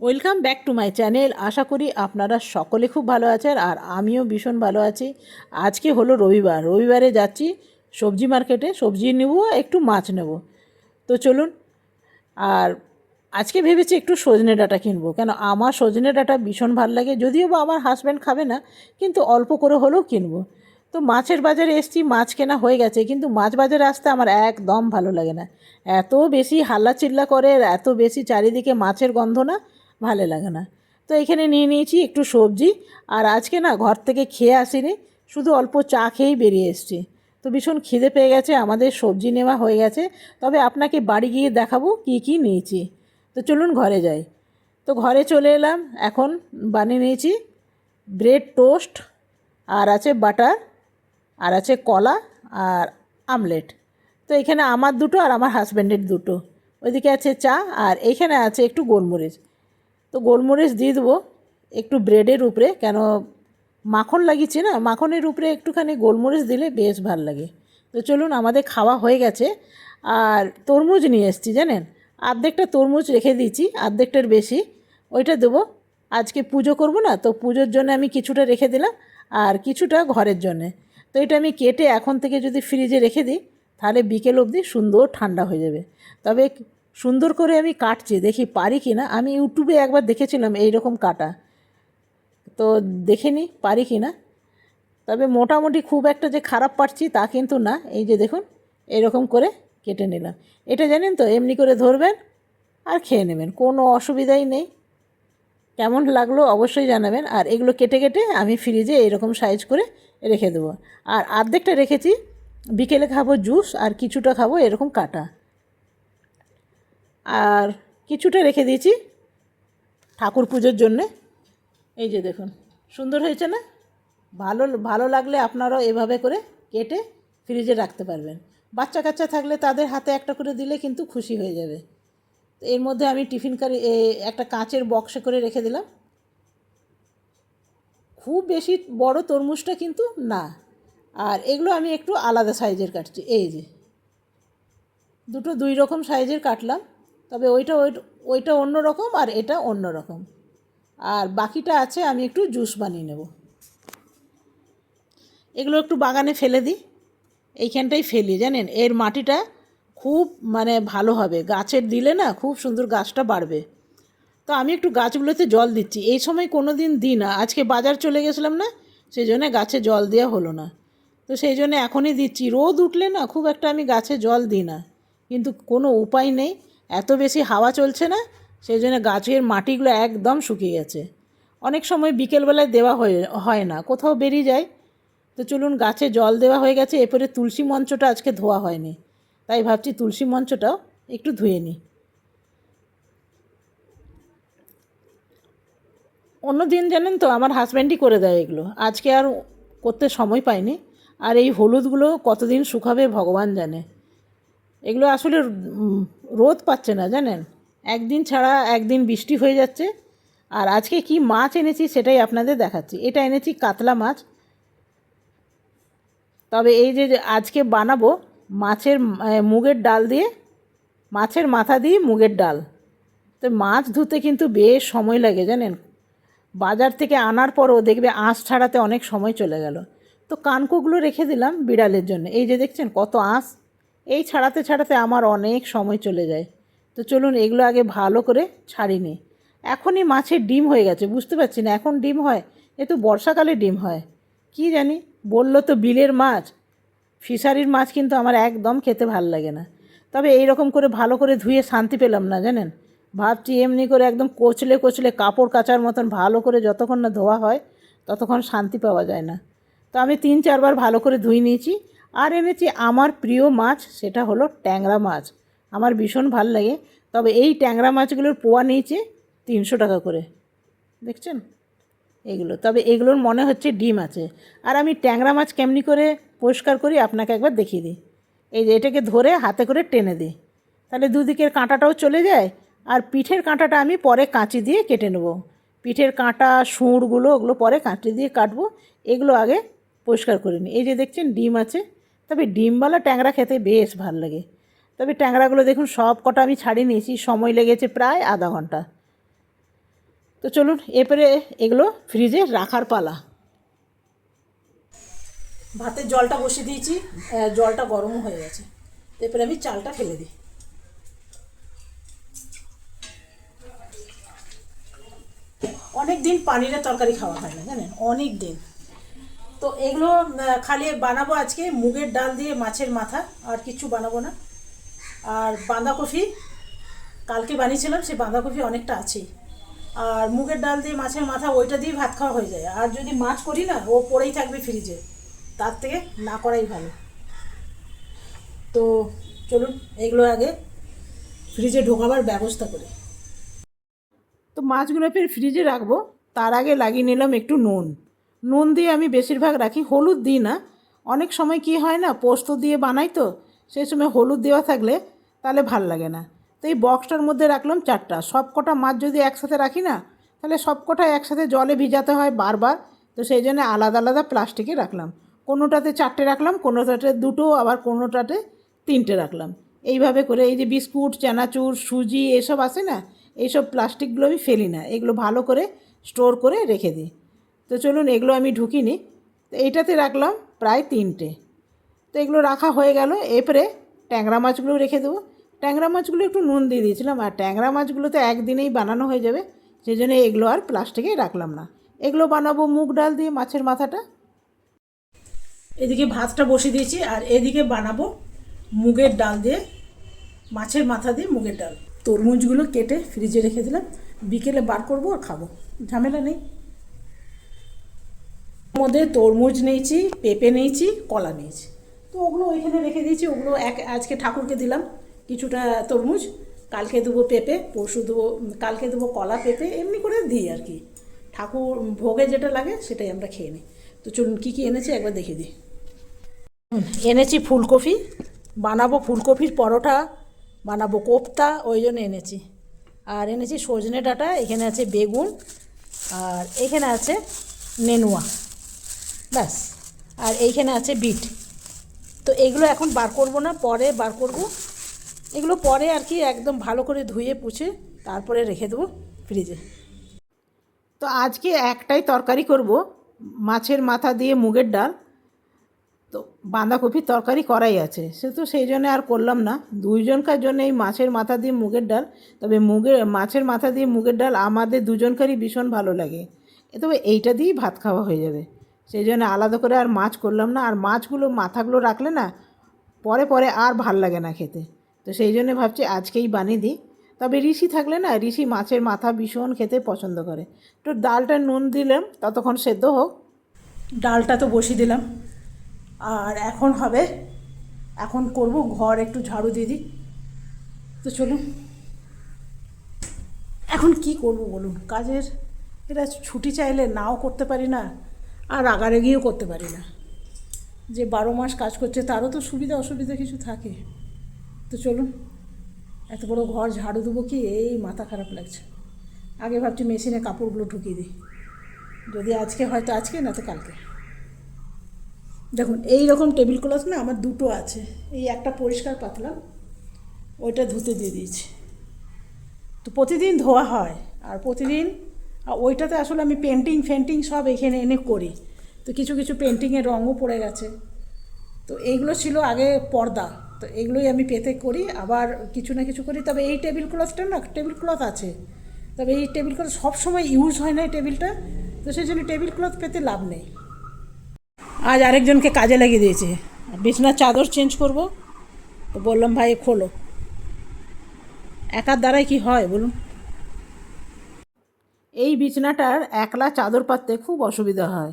Welcome back to my channel আশা করি আপনারা সকলে খুব ভালো আছেন আর আমিও ভীষণ ভালো আছি। আজকে হলো রবিবার। রবিবারে যাচ্ছি সবজি মার্কেটে সবজি নেব, একটু মাছ নেব। তো চলুন, আর আজকে ভেবেছি একটু সজনে ডাঁটা কিনবো। কেন, আমার সজনে ডাঁটা ভীষণ ভালো লাগে। যদিও বা আমার হাজব্যান্ড খাবে না, কিন্তু অল্প করে হলেও কিনবো। তো মাছের বাজারে এসছি, মাছ কেনা হয়ে গেছে, কিন্তু মাছ বাজারে আসতে আমার একদম ভালো লাগে না। এত বেশি হাল্লা চিল্লা করে এত বেশি চারিদিকে মাছের গন্ধ না ভালো লাগে না। তো এখানে নিয়ে নিয়েছি একটু সবজি। আর আজকে না ঘর থেকে খেয়ে আসিনি, শুধু অল্প চা খেয়েই বেরিয়ে এসেছি। তো ভীষণ খিদে পেয়ে গেছে, আমাদের সবজি নেওয়া হয়ে গেছে। তবে আপনাকে বাড়ি গিয়ে দেখাবো কি কি নিয়েছি। তো চলুন ঘরে যাই। তো ঘরে চলে এলাম, এখন বানিয়ে নিয়েছি ব্রেড টোস্ট, আর আছে বাটার, আর আছে কলা, আর আমলেট। তো এখানে আমার দুটো আর আমার হাজব্যান্ডের দুটো। ওইদিকে আছে চা, আর এইখানে আছে একটু গোলমরিচ। তো গোলমরিচ দিয়ে দেবো একটু ব্রেডের উপরে, কেন মাখন লাগিয়েছি না, মাখনের উপরে একটুখানি গোলমরিচ দিলে বেশ ভালো লাগে। তো চলুন, আমাদের খাওয়া হয়ে গেছে। আর তরমুজ নিয়ে এসেছি, জানেন? আর্ধেকটা তরমুজ রেখে দিয়েছি, আর্ধেকটার বেশি। ওইটা দেবো। আজকে পুজো করব না, তো পুজোর জন্য আমি কিছুটা রেখে দিলাম, আর কিছুটা ঘরের জন্যে। তো এটা আমি কেটে এখন থেকে যদি ফ্রিজে রেখে দিই, তাহলে বিকেল অবধি সুন্দর ঠান্ডা হয়ে যাবে। তবে সুন্দর করে আমি কাটছি, দেখি পারি কি না আমি ইউটিউবে একবার দেখেছিলাম এই রকম কাটা। তো দেখে নিই পারি কি না তবে মোটামুটি খুব একটা যে খারাপ পারছি তা কিন্তু না। এই যে দেখুন, এরকম করে কেটে নিলাম। এটা জানেন তো, এমনি করে ধরবেন আর খেয়ে নেবেন, কোনো অসুবিধাই নেই। কেমন লাগল অবশ্যই জানাবেন। আর এগুলো কেটে কেটে আমি ফ্রিজে এরকম সাইজ করে রেখে দেবো। আর আর্ধেকটা রেখেছি, বিকেলে খাব জুস আর কিছুটা খাব এরকম কাটা। আর কিছুটা রেখে দিয়েছি ঠাকুর পুজোর জন্যে। এই যে দেখুন, সুন্দর হয়েছে না? ভালো ভালো লাগলে আপনারাও এভাবে করে কেটে ফ্রিজে রাখতে পারবেন। বাচ্চা কাচ্চা থাকলে তাদের হাতে একটা করে দিলে কিন্তু খুশি হয়ে যাবে। এর মধ্যে আমি টিফিন কারি একটা কাঁচের বক্সে করে রেখে দিলাম। খুব বেশি বড় তরমুজটা কিন্তু না। আর এগুলো আমি একটু আলাদা সাইজের কাটছি। এই যে, দুটো দুই রকম সাইজের কাটলাম। তবে ওইটা ওই, ওইটা অন্য রকম আর এটা অন্য রকম। আর বাকিটা আছে, আমি একটু জুস বানিয়ে নেব। এগুলো একটু বাগানে ফেলে দিই। এইখানটাই ফেলি, জানেন? এর মাটিটা খুব মানে ভালো হবে। গাছের দিলে না খুব সুন্দর গাছটা বাড়বে। তো আমি একটু গাছগুলোতে জল দিচ্ছি। এই সময় কোনো দিন দিই না। আজকে বাজার চলে গেছিলাম না, সেই জন্য গাছে জল দেওয়া হলো না। তো সেই জন্য এখনই দিচ্ছি। রোদ উঠলে না খুব একটা আমি গাছে জল দিই না। কিন্তু কোনো উপায় নেই। এত বেশি হাওয়া চলছে না সেই জন্য গাছের মাটিগুলো একদম শুকিয়ে গেছে। অনেক সময় বিকেলবেলায় দেওয়া হয়ে, হয় না, কোথাও বেরিয়ে যায় তো চলুন গাছে জল দেওয়া হয়ে গেছে, এরপরে তুলসী মঞ্চটা আজকে ধোয়া হয়নি। তাই ভাবছি তুলসী মঞ্চটাও একটু ধুয়ে নিই। অন্য দিন জানেন তো, আমার হাজব্যান্ডই করে দেয় এগুলো। আজকে আর করতে সময় পাইনি। আর এই হলুদগুলো কতদিন শুকাবে ভগবান জানে। এগুলো আসলে রোদ পাচ্ছে না, জানেন? একদিন ছাড়া একদিন বৃষ্টি হয়ে যাচ্ছে। আর আজকে কি মাছ এনেছি সেটাই আপনাদের দেখাচ্ছি। এটা এনেছি কাতলা মাছ। তবে এই যে আজকে বানাবো মাছের মুগের ডাল দিয়ে, মাছের মাথা দিয়ে মুগের ডাল। তো মাছ ধুতে কিন্তু বেশ সময় লাগে, জানেন? বাজার থেকে আনার পরও দেখবে আঁশ ছাড়াতে অনেক সময় চলে গেল। তো কানকোগুলো রেখে দিলাম বিড়ালের জন্য। এই যে দেখছেন কত আঁশ? এই ছাড়াতে ছাড়াতে আমার অনেক সময় চলে যায়। তো চলুন এগুলো আগে ভালো করে ছাড়িনি এখনই মাছের ডিম হয়ে গেছে, বুঝতে পারছি না, এখন ডিম হয়? এ তো বর্ষাকালে ডিম হয়। কি জানি, বলল তো বিলের মাছ। ফিশারির মাছ কিন্তু আমার একদম খেতে ভালো লাগে না। তবে এই রকম করে ভালো করে ধুয়ে শান্তি পেলাম না, জানেন? ভাবছি এমনি করে একদম কোচলে কোচলে কাপড় কাচার মতন ভালো করে যতক্ষণ না ধোয়া হয়, ততক্ষণ শান্তি পাওয়া যায় না। তো আমি তিন চারবার ভালো করে ধুয়ে নিয়েছি। আর এনেছি আমার প্রিয় মাছ, সেটা হলো ট্যাংরা মাছ। আমার ভীষণ ভালো লাগে। তবে এই ট্যাংরা মাছগুলোর পোয়া নিয়েছে তিনশো টাকা করে। দেখছেন? এগুলো। তবে এগুলোর মনে হচ্ছে ডিম আছে। আর আমি ট্যাংরা মাছ কেমনি করে পরিষ্কার করি, আপনাকে একবার দেখিয়ে দিই। এই যে এটাকে ধরে হাতে করে টেনে দিই। তাহলে দুদিকের কাঁটাটাও চলে যায়, আর পিঠের কাঁটাটা আমি পরে কাঁচি দিয়ে কেটে নেব। পিঠের কাঁটা সুঁড়গুলো ওগুলো পরে কাঁচি দিয়ে কাটবো। এগুলো আগে পরিষ্কার করে নিই। এই যে দেখছেন, ডিম আছে। তবে ডিমওয়ালা ট্যাংরা খেতে বেশ ভালো লাগে। তবে ট্যাংরাগুলো দেখুন, সব কটা আমি ছাড়িয়ে নিয়েছি, সময় লেগেছে প্রায় আধা ঘণ্টা। তো চলুন, এরপরে এগুলো ফ্রিজে রাখার পালা। ভাতের জলটা বসিয়ে দিয়েছি জলটা গরম হয়ে গেছে। এরপরে আমি চালটা ফেলে দিই। অনেক দিন পানিরের তরকারি খাওয়া হয় না জানেন? অনেক দিন। তো এগুলো খালি বানাবো আজকে, মুগের ডাল দিয়ে মাছের মাথা, আর কিছু বানাবো না। আর বাঁধাকপি, কালকে বানিয়েছিলাম, সেই বাঁধাকপি অনেকটা আছে। আর মুগের ডাল দিয়ে মাছের মাথা, ওইটা দিয়ে ভাত খাওয়া হয়ে যায়। আর যদি মাছ করি না, ও পড়েই থাকবে ফ্রিজে। তার থেকে না করাই ভালো। তো চলুন, এগুলো আগে ফ্রিজে ঢোকাবার ব্যবস্থা করি। তো মাছগুলো ফের ফ্রিজে রাখব। তার আগে লাগিয়ে নিলাম একটু নুন। নুন দিয়ে আমি বেশিরভাগ রাখি, হলুদ দিই না। অনেক সময় কি হয় না, পোস্ত দিয়ে বানাই তো, সেই সময় হলুদ দেওয়া থাকলে তাহলে ভালো লাগে না। তো এই বক্সটার মধ্যে রাখলাম চারটা। সব কটা মাছ যদি একসাথে রাখি না, তাহলে সব কটা একসাথে জলে ভিজাতে হয় বারবার। তো সেই জন্য আলাদা আলাদা প্লাস্টিকে রাখলাম। কোনোটাতে চারটে রাখলাম, কোনোটাতে দুটো, আবার কোনোটাতে তিনটে রাখলাম। এইভাবে করে এই যে বিস্কুট, চানাচুর, সুজি, এসব আছে না, এইসব প্লাস্টিকগুলো আমি ফেলি না। এগুলো ভালো করে স্টোর করে রেখে দিই। তো চলুন এগুলো আমি ঢুকিনি। তো এইটাতে রাখলাম প্রায় তিনটে। তো এগুলো রাখা হয়ে গেল। এরপরে ট্যাংরা মাছগুলো রেখে দেবো। ট্যাংরা মাছগুলো একটু নুন দিয়ে দিয়েছিলাম। আর ট্যাংরা মাছগুলো তো একদিনেই বানানো হয়ে যাবে। সেই জন্য এগুলো আর প্লাস্টিকে রাখলাম না। এগুলো বানাবো মুগ ডাল দিয়ে মাছের মাথাটা। এদিকে ভাতটা বসিয়ে দিয়েছি। আর এদিকে বানাবো মুগের ডাল দিয়ে মাছের মাথা দিয়ে মুগের ডাল। তরমুজগুলো কেটে ফ্রিজে রেখে দিলাম। বিকেলে বার করব আর খাব। ঝামেলা নেই। মধ্যে তরমুজ নিয়েছি, পেঁপে নিয়েছি, কলা নিয়েছি। তো ওগুলো ওইখানে রেখে দিয়েছি, ওগুলো এক আজকে ঠাকুরকে দিলাম কিছুটা তরমুজ, কালকে দেবো পেঁপে, পরশু দেবো কালকে দেবো কলা, পেঁপে, এমনি করে দিই আর কি। ঠাকুর ভোগে যেটা লাগে সেটাই আমরা খেয়ে নিই। তো চলুন কী কী এনেছি একবার দেখে দিই। এনেছি ফুলকপি, বানাবো ফুলকপির পরোটা, বানাবো কোপ্তা, ওই জন্য এনেছি। আর এনেছি সজনে ডাঁটা, এখানে আছে বেগুন, আর এখানে আছে নেনুয়া। ব্যাস। আর এইখানে আছে বিট তো এগুলো এখন বার করব না, পরে বার করব। এগুলো পরে আর কি একদম ভালো করে ধুয়ে, পুছে, তারপরে রেখে দেবো ফ্রিজে তো আজকে একটাই তরকারি করব, মাছের মাথা দিয়ে মুগের ডাল। তো বাঁধাকপির তরকারি করাই আছে। সে তো সেই জন্য আর করলাম না। দুইজনকার জন্য এই মাছের মাথা দিয়ে মুগের ডাল। তবে মুগের মাছের মাথা দিয়ে মুগের ডাল আমাদের দুজনকারই ভীষণ ভালো লাগে। তবে এইটা দিয়েই ভাত খাওয়া হয়ে যাবে। সেই জন্য আলাদা করে আর মাছ করলাম না। আর মাছগুলো মাথাগুলো রাখলে না, পরে পরে আর ভালো লাগে না খেতে। তো সেই জন্য ভাবছি আজকেই বানিয়ে দিই। তবে ঋষি থাকলে না, ঋষি মাছের মাথা ভীষণ খেতে পছন্দ করে। তো ডালটা নুন দিলাম, ততক্ষণ সেদ্ধ হোক। ডালটা তো বসিয়ে দিলাম। আর এখন হবে, এখন করব, ঘর একটু ঝাড়ু দিয়ে দিই। তো চলুন। এখন কি করব বলুন? কাজের, এটা ছুটি চাইলে নাও করতে পারি না। আর রাগারাগিও করতে পারি না। যে বারো মাস কাজ করছে, তারও তো সুবিধা অসুবিধা কিছু থাকে। তো চলুন, এত বড় ঘর ঝাড়ু দেবো কি? এই মাথা খারাপ লাগছে। আগে ভাবছি মেশিনে কাপড়গুলো ঢুকিয়ে দিই। যদি আজকে হয়তো আজকে, না তো কালকে। দেখুন, এই রকম টেবিল ক্লথ না আমার দুটো আছে। এই একটা পরিষ্কার পাতলাম, ওইটা ধুতে দিয়ে দিয়েছি। তো প্রতিদিন ধোয়া হয়, আর প্রতিদিন ওইটাতে আসলে আমি পেন্টিং ফেন্টিং সব এখানে এনে করি। তো কিছু কিছু পেন্টিংয়ের রঙও পড়ে গেছে। তো এইগুলো ছিল আগে পর্দা। তো এগুলোই আমি পেতে করি, আবার কিছু না কিছু করি। তবে এই টেবিল ক্লথটা না টেবিল ক্লথ আছে। তবে এই টেবিল ক্লথ সবসময় ইউজ হয় না এই টেবিলটা তো সেই জন্য টেবিল ক্লথ পেতে লাভ নেই। আজ আরেকজনকে কাজে লাগিয়ে দিয়েছে। বিছনার চাদর চেঞ্জ করব। তো বললাম, ভাই, খোলো। একার দ্বারাই কি হয়, বলুন? এই বিছনাটার একলা চাদর পাততে খুব অসুবিধা হয়।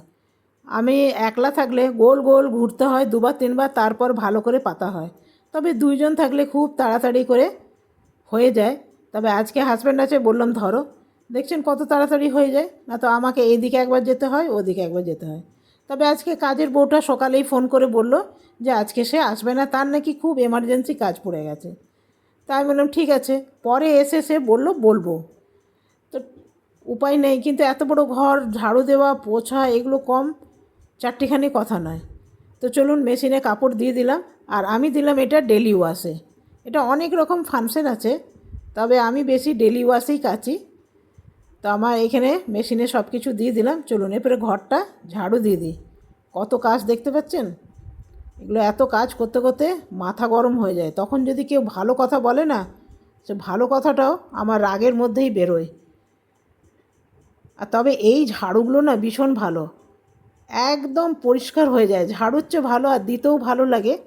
আমি একলা থাকলে গোল গোল ঘুরতে হয়, দুবার তিনবার, তারপর ভালো করে পাতা হয়। তবে দুইজন থাকলে খুব তাড়াতাড়ি করে হয়ে যায়। তবে আজকে হাজব্যান্ড আছে, বললাম ধরো। দেখছেন কত তাড়াতাড়ি হয়ে যায়? না তো আমাকে এইদিকে একবার যেতে হয়, ওদিকে একবার যেতে হয়। তবে আজকে কাজের বউটা সকালেই ফোন করে বলল যে আজকে সে আসবে না, তার নাকি খুব এমার্জেন্সি কাজ পড়ে গেছে। তাই বললাম, ঠিক আছে। পরে এসে সে বলল, বলব। তো উপায় নেই, কিন্তু এত বড় ঘর, ঝাড়ু দেওয়া, পোছা, এগুলো কম। চারটিখানি কথা নয়। তো চলুন মেশিনে কাপড় দিয়ে দিলাম, আর আমি দিলাম এটা ডেলি ওয়াশে এটা অনেক রকম ফাংশন আছে, তবে আমি বেশি ডেলি ওয়াশেই কাচি। তো আমার এখানে মেশিনে সব কিছু দিয়ে দিলাম, চলুন এরপরে ঘরটা ঝাড়ু দিয়ে দিই। কত কাজ দেখতে পাচ্ছেন? এগুলো এত কাজ করতে করতে মাথা গরম হয়ে যায়। তখন যদি কেউ ভালো কথা বলে না, সে ভালো কথাটাও আমার রাগের মধ্যেই বেরোয়। আর তবে এই ঝাড়ুগুলো না ভীষণ ভালো। একদম পরিষ্কার হয়ে যায়। ঝাড়ুর চেয়ে ভালো আর দিতেও ভালো লাগে।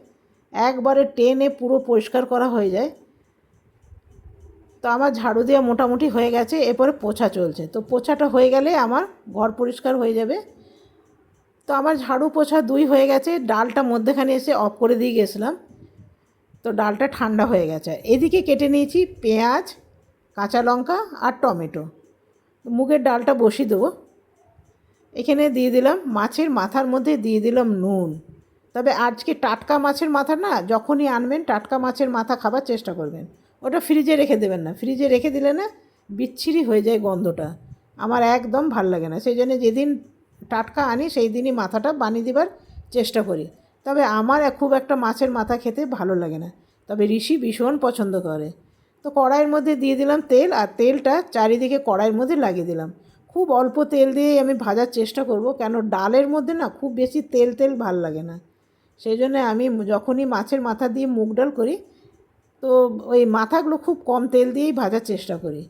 একবারে টেনে পুরো পরিষ্কার করা হয়ে যায়। তো আমার ঝাড়ু দেওয়া মোটামুটি হয়ে গেছে, এরপরে পোছা চলছে। তো পোছাটা হয়ে গেলে আমার ঘর পরিষ্কার হয়ে যাবে। তো আমার ঝাড়ু পোছা দুই হয়ে গেছে, ডালটা মধ্যেখানে এসে অফ করে দিয়ে গেছিলাম। তো ডালটা ঠান্ডা হয়ে গেছে। এদিকে কেটে নিয়েছি পেঁয়াজ, কাঁচা লঙ্কা আর টমেটো। মুগের ডালটা বসিয়ে দেবো। এখানে দিয়ে দিলাম মাছের মাথার মধ্যে দিয়ে দিলাম নুন। তবে আজকে টাটকা মাছের মাথা না, যখনই আনবেন টাটকা মাছের মাথা খাবার চেষ্টা করবেন। ওটা ফ্রিজে রেখে দেবেন না। ফ্রিজে রেখে দিলে না বিচ্ছিরি হয়ে যায় গন্ধটা। আমার একদম ভালো লাগে না। সেই জন্য যেদিন টাটকা আনি, সেই দিনই মাথাটা বানিয়ে দেবার চেষ্টা করি। তবে আমার খুব একটা মাছের মাথা খেতে ভালো লাগে না। তবে ঋষি ভীষণ পছন্দ করে। তো কড়াইয়ের মধ্যে দিয়ে দিলাম তেল, আর তেলটা চারিদিকে কড়াইয়ের মধ্যে লাগিয়ে দিলাম। খুব অল্প তেল দিয়েই আমি ভাজার চেষ্টা করব, কেন ডালের মধ্যে না খুব বেশি তেল তেল ভালো লাগে না। সেই জন্য আমি যখনই মাছের মাথা দিয়ে মুগ ডাল করি, তো ওই মাথাগুলো খুব কম তেল দিয়েই ভাজার চেষ্টা করি।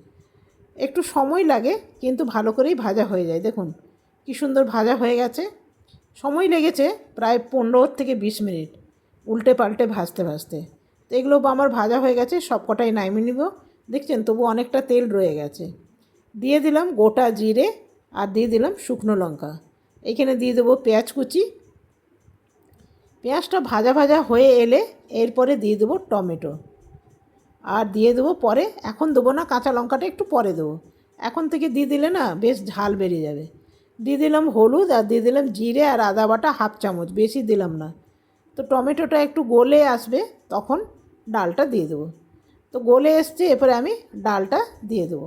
একটু সময় লাগে, কিন্তু ভালো করেই ভাজা হয়ে যায়। দেখুন, কী সুন্দর ভাজা হয়ে গেছে। সময় লেগেছে প্রায় পনেরো থেকে বিশ মিনিট, উল্টে পাল্টে ভাজতে ভাজতে। তো এগুলো আমার ভাজা হয়ে গেছে সব কটাই নামিয়ে নিব। দেখছেন, তবু অনেকটা তেল রয়ে গেছে। দিয়ে দিলাম গোটা জিরে আর দিয়ে দিলাম শুকনো লঙ্কা। এখানে দিয়ে দেবো পেঁয়াজ কুচি। পেঁয়াজটা ভাজা ভাজা হয়ে এলে এরপরে দিয়ে দেবো টমেটো। আর দিয়ে দেবো পরে, এখন দেবো না, কাঁচা লঙ্কাটা একটু পরে দেবো। এখন থেকে দিয়ে দিলে না বেশ ঝাল বেরিয়ে যাবে। দিয়ে দিলাম হলুদ আর দিয়ে দিলাম জিরে আর আদা বাটা হাফ চামচ, বেশি দিলাম না। তো টমেটোটা একটু গলে আসবে, তখন ডালটা দিয়ে দেবো। তো গলে এসছে, এরপরে আমি ডালটা দিয়ে দেবো।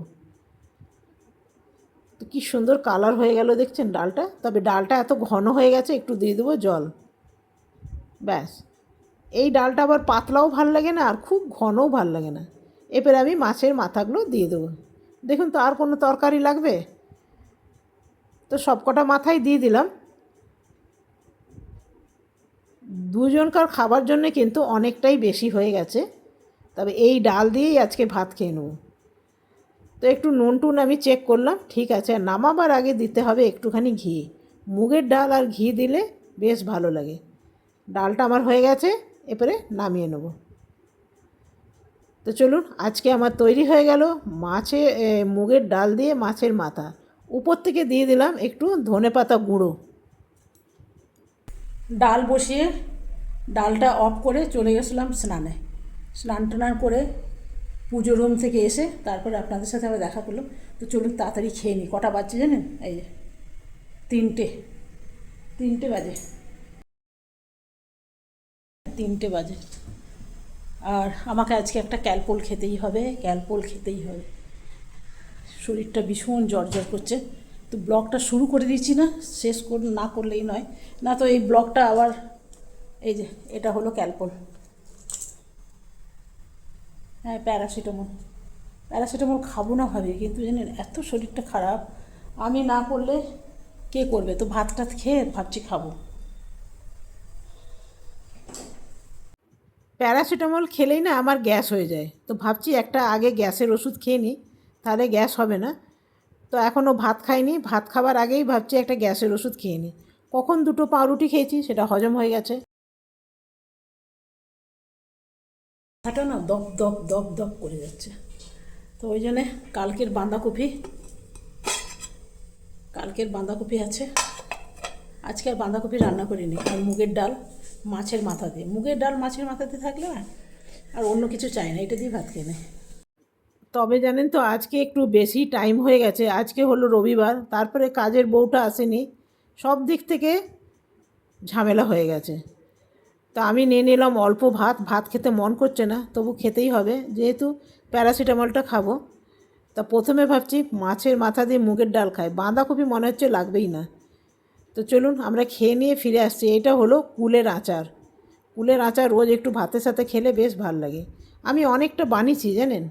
তো কী সুন্দর কালার হয়ে গেল দেখছেন ডালটা। তবে ডালটা এত ঘন হয়ে গেছে, একটু দিয়ে দেবো জল। ব্যাস। এই ডালটা আবার পাতলাও ভালো লাগে না, আর খুব ঘনও ভালো লাগে না। এরপরে আমি মাছের মাথাগুলো দিয়ে দেবো। দেখুন তো, আর কোনো তরকারি লাগবে? তো সবকটা মাথায় দিয়ে দিলাম। দুজনকার খাবার জন্য কিন্তু অনেকটাই বেশি হয়ে গেছে। তবে এই ডাল দিয়েই আজকে ভাত খেয়ে নেব। তো একটু নুন টুন আমি চেক করলাম, ঠিক আছে নামাবার আগে দিতে হবে একটুখানি ঘি। মুগের ডাল আর ঘি দিলে বেশ ভালো লাগে। ডালটা আমার হয়ে গেছে এরপরে নামিয়ে নেব। তো চলুন, আজকে আমার তৈরি হয়ে গেল মাছে মুগের ডাল দিয়ে মাছের মাথা। উপর থেকে দিয়ে দিলাম একটু ধনে পাতা গুঁড়ো। ডাল বসিয়ে ডালটা অফ করে চলে গেছিলাম স্নানে। স্নান টান করে পুজো রুম থেকে এসে তারপরে আপনাদের সাথে আবার দেখা করলাম। তো চলুন তাড়াতাড়ি খেয়ে নিই। কটা বাজছে জানেন? এই যে, তিনটে তিনটে বাজে। তিনটে বাজে। আর আমাকে আজকে একটা ক্যালপোল খেতেই হবে, ক্যালপোল খেতেই হবে। শরীরটা ভীষণ জর্জর করছে। তো ব্লগটা শুরু করে দিচ্ছি না, শেষ কর, না করলেই নয়। না তো এই ব্লগটা আবার, এই যে, এটা হলো ক্যালপোল। হ্যাঁ প্যারাসিটামল। প্যারাসিটামল খাব না ভাবে, কিন্তু জানেন, এত শরীরটা খারাপ। আমি না করলে কে করবে? তো ভাত টাত খেয়ে ভাবছি খাব। প্যারাসিটামল খেলেই না আমার গ্যাস হয়ে যায়। তো ভাবছি একটা আগে গ্যাসের ওষুধ খেয়ে নিই, তাহলে গ্যাস হবে না। তো এখনও ভাত খাইনি, ভাত খাবার আগেই ভাবছি একটা গ্যাসের ওষুধ খেয়ে নিই। কখন দুটো পাউরুটি খেয়েছি, সেটা হজম হয়ে গেছে। মাথাটা না দপ দপ দপ দপ করে যাচ্ছে। তো ওই জন্যে কালকের বাঁধাকপি কালকের বাঁধাকপি আছে। আজকে আর বাঁধাকপি রান্না করিনি, আর মুগের ডাল মাছের মাথা দিয়ে। মুগের ডাল মাছের মাথা দিয়ে থাকলে না আর অন্য কিছু চাই না, এটা দিয়ে ভাত খেয়ে নেয় তবে জানেন তো, আজকে একটু বেশি টাইম হয়ে গেছে। আজকে হলো রবিবার, তারপরে কাজের বউটা আসেনি। সব দিক থেকে ঝামেলা হয়ে গেছে। তা আমি নিয়ে নিলাম অল্প ভাত ভাত খেতে মন করছে না, তবু খেতেই হবে। যেহেতু প্যারাসিটামলটা খাব, তা প্রথমে ভাবছি মাছের মাথা দিয়ে মুগের ডাল খাই, বাঁধাকপি মনে হচ্ছে লাগবেই না। তো চলুন আমরা খেয়ে নিয়ে ফিরে আসছি, এটা হলো কুলের আচার। কুলের আচার রোজ একটু ভাতের সাথে খেলে বেশ ভালো লাগে। আমি অনেকটা বানিয়েছি, জানেন?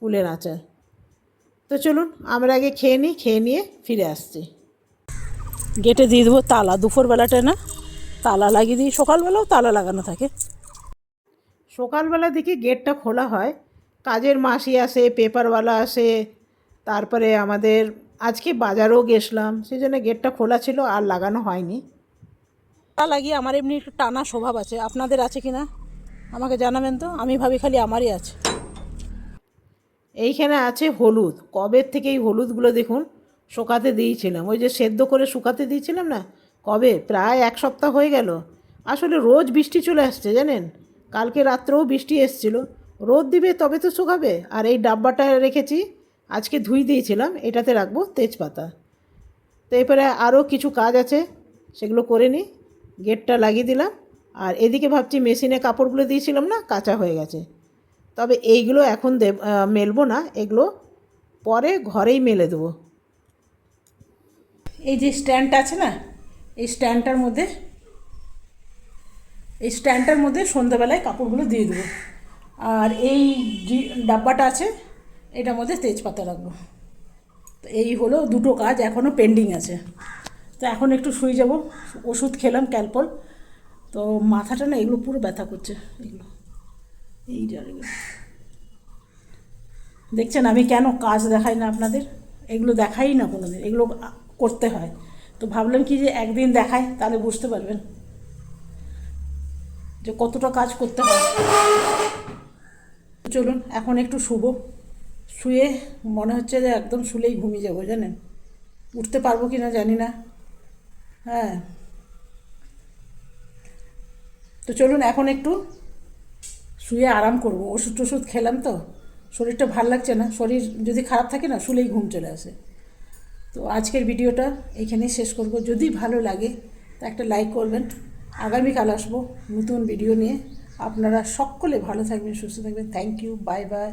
কুলের আচার। তো চলুন আমরা আগে খেয়ে নিই, খেয়ে নিয়ে ফিরে আসছি। গেটে দিয়ে দেবো তালা, দুপুরবেলাটা না? তালা লাগিয়ে দিই। সকালবেলাও তালা লাগানো থাকে। সকালবেলা দেখি গেটটা খোলা হয়। কাজের মাসি আসে পেপারওয়ালা আসে তারপরে আমাদের আজকে বাজারও গেছিলাম সেই জন্য গেটটা খোলা ছিল আর লাগানো হয়নি। তালা লাগিয়ে আমার এমনি একটু টানা স্বভাব আছে। আপনাদের আছে কি না আমাকে জানাবেন তো। আমি ভাবি খালি আমারই আছে। এইখানে আছে হলুদ। কবের থেকে এই হলুদগুলো দেখুন শুকাতে দিয়েছিলাম। ওই যে সেদ্ধ করে শুকাতে দিয়েছিলাম না কবে? প্রায় এক সপ্তাহ হয়ে গেল। আসলে রোজ বৃষ্টি চলে আসছে, জানেন? কালকে রাত্রেও বৃষ্টি এসছিল। রোদ দিবে তবে তো শুকাবে। আর এই ডাব্বাটা রেখেছি, আজকে ধুই দিয়েছিলাম, এটাতে রাখব তেজপাতা। তো এরপরে আরও কিছু কাজ আছে, সেগুলো করে নিই। গেটটা লাগিয়ে দিলাম। আর এদিকে ভাবছি মেশিনে কাপড়গুলো দিয়েছিলাম না, কাঁচা হয়ে গেছে। তবে এইগুলো এখন দেব মেলবো না, এগুলো পরে ঘরেই মেলে দেবো। এই যে স্ট্যান্ডটা আছে না এই স্ট্যান্ডটার মধ্যে, এই স্ট্যান্ডটার মধ্যে সন্ধ্যাবেলায় কাপড়গুলো দিয়ে দেবো। আর এই যে ডাব্বাটা আছে, এটার মধ্যে তেজপাতা রাখব। তো এই হলো দুটো কাজ এখনও পেন্ডিং আছে। তো এখন একটু শুয়ে যাব, ওষুধ খেলাম, ক্যালপল। তো মাথাটা না এগুলো পুরো ব্যথা করছে, এগুলো। এই জায়গাগুলো দেখছেন আমি কেন কাজ দেখাই না আপনাদের? এগুলো দেখাই না কোনো দিন এগুলো করতে হয়। তো ভাবলাম কি যে একদিন দেখায় তাহলে বুঝতে পারবেন যে কতটা কাজ করতে হয়। চলুন, এখন একটু শুভ শুয়ে মনে হচ্ছে যে একদম শুলেই ঘুমিয়ে যাব, জানেন? উঠতে পারব কি না জানি না। হ্যাঁ। তো চলুন, এখন একটু শুয়ে আরাম করব। ওষুধ টষুধ খেলাম তো, শরীরটা ভালো লাগছে না। শরীর যদি খারাপ থাকে না, শুলেই ঘুম চলে আসে। তো আজকের ভিডিওটা এখানেই শেষ করব। যদি ভালো লাগে, তা একটা লাইক করবেন। আগামীকাল আসব নতুন ভিডিও নিয়ে। আপনারা সকলে ভালো থাকবেন, সুস্থ থাকবেন। Thank you bye bye